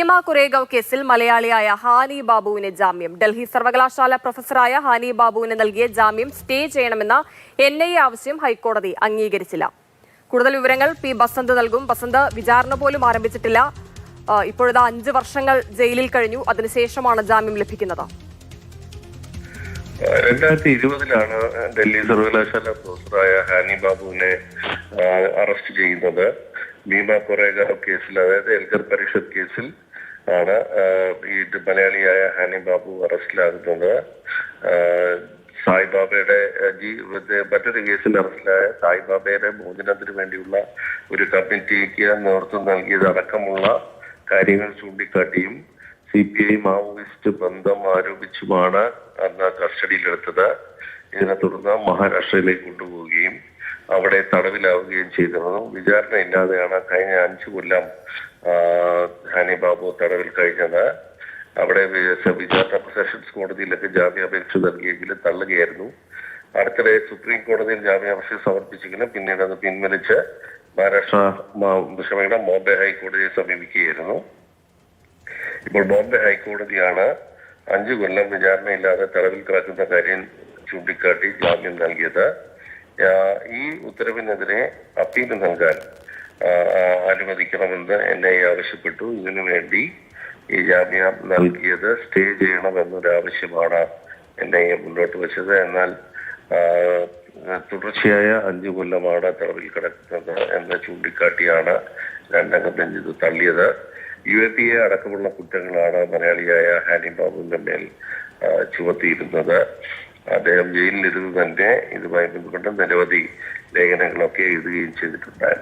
ഭീമ കുരേഗവ് കേസിൽ മലയാളിയായ ഹാനി ബാബുവിന് ജാമ്യം. ഡൽഹി സർവകലാശാല പ്രൊഫസറായ ഹാനി ബാബുവിന് നൽകിയ ജാമ്യം സ്റ്റേ ചെയ്യണമെന്ന എൻ ഐ ആവശ്യം ഹൈക്കോടതി അംഗീകരിച്ചില്ല. കൂടുതൽ വിവരങ്ങൾ പി ബസന്ത് നൽകും. ബസന്ത് വിചാരണ പോലും ആരംഭിച്ചിട്ടില്ല. ഇപ്പോഴത്തെ ഇപ്പോഴിതാ അഞ്ച് വർഷങ്ങൾ ജയിലിൽ കഴിഞ്ഞു. അതിനുശേഷമാണ് ജാമ്യം ലഭിക്കുന്നത്. രണ്ടായിരത്തി ഇരുപതിലാണ് ഡൽഹി സർവകലാശാല പ്രൊഫസറായ ഹാനി ബാബുവിനെ അറസ്റ്റ് ചെയ്യുന്നത്. ഭീമ കൊറേഗാവ് കേസിൽ അതായത് എൽഗർ പരിഷത്ത് കേസിൽ ആണ്. ഇത് മലയാളിയായ ഹാനി ബാബു അറസ്റ്റിലാകുന്നത്. സായിബാബയുടെ ജീ മറ്റൊരു കേസിൽ അറസ്റ്റിലായ സായിബാബയുടെ മോചനത്തിന് വേണ്ടിയുള്ള ഒരു കമ്മിറ്റിക്ക് നേതൃത്വം നൽകിയത് അടക്കമുള്ള കാര്യങ്ങൾ ചൂണ്ടിക്കാട്ടിയും സി പി ഐ മാവോയിസ്റ്റ് ബന്ധം ആരോപിച്ചുമാണ് അന്ന് കസ്റ്റഡിയിലെടുത്തത്. ഇതിനെ തുടർന്ന് മഹാരാഷ്ട്രയിലേക്ക് കൊണ്ടുപോവുകയും അവിടെ തടവിലാവുകയും ചെയ്തിരുന്നു. വിചാരണ ഇല്ലാതെയാണ് കഴിഞ്ഞ അഞ്ചു കൊല്ലം ഹനി ബാബു തടവിൽ കഴിഞ്ഞത്. അവിടെ വിചാരണ സെഷൻസ് കോടതിയിലൊക്കെ ജാമ്യാപേക്ഷ നൽകിയെങ്കിലും തള്ളുകയായിരുന്നു. അടുത്തിടെ സുപ്രീം കോടതിയിൽ ജാമ്യാപേക്ഷ സമർപ്പിച്ചെങ്കിലും പിന്നീട് അത് പിൻവലിച്ച് മഹാരാഷ്ട്ര ക്ഷമയുടെ ബോംബെ ഹൈക്കോടതിയെ സമീപിക്കുകയായിരുന്നു. ഇപ്പോൾ ബോംബെ ഹൈക്കോടതിയാണ് അഞ്ചു കൊല്ലം വിചാരണയില്ലാതെ തടവിൽ കിടക്കുന്ന കാര്യം ചൂണ്ടിക്കാട്ടി ജാമ്യം നൽകിയത്. ഈ ഉത്തരവിനെതിരെ അപ്പീൽ നൽകാൻ അനുവദിക്കണമെന്ന് ഐ ആവശ്യപ്പെട്ടു. ഇതിനു വേണ്ടി ഈ ജാമ്യം നൽകിയത് സ്റ്റേ ചെയ്യണമെന്നൊരാവശ്യമാണ് എൻ ഐ എ മുന്നോട്ട് വെച്ചത്. എന്നാൽ തുടർച്ചയായ അഞ്ചു കൊല്ലമാണ് തടവിൽ കിടക്കുന്നത് എന്ന് ചൂണ്ടിക്കാട്ടിയാണ് രണ്ടംഗ ബെഞ്ച് ഇത് തള്ളിയത്. യു എ പി എ അടക്കമുള്ള കുറ്റങ്ങളാണ് മലയാളിയായ ഹാനി ബാബുവിന്റെ മേൽ ചുമത്തിയിരുന്നത്. അദ്ദേഹം ജയിലിലിരുന്ന് തന്നെ ഇതുമായി ബന്ധപ്പെട്ട നിരവധി ലേഖനങ്ങളൊക്കെ എഴുതുകയും ചെയ്തിട്ടുണ്ടായിരുന്നു.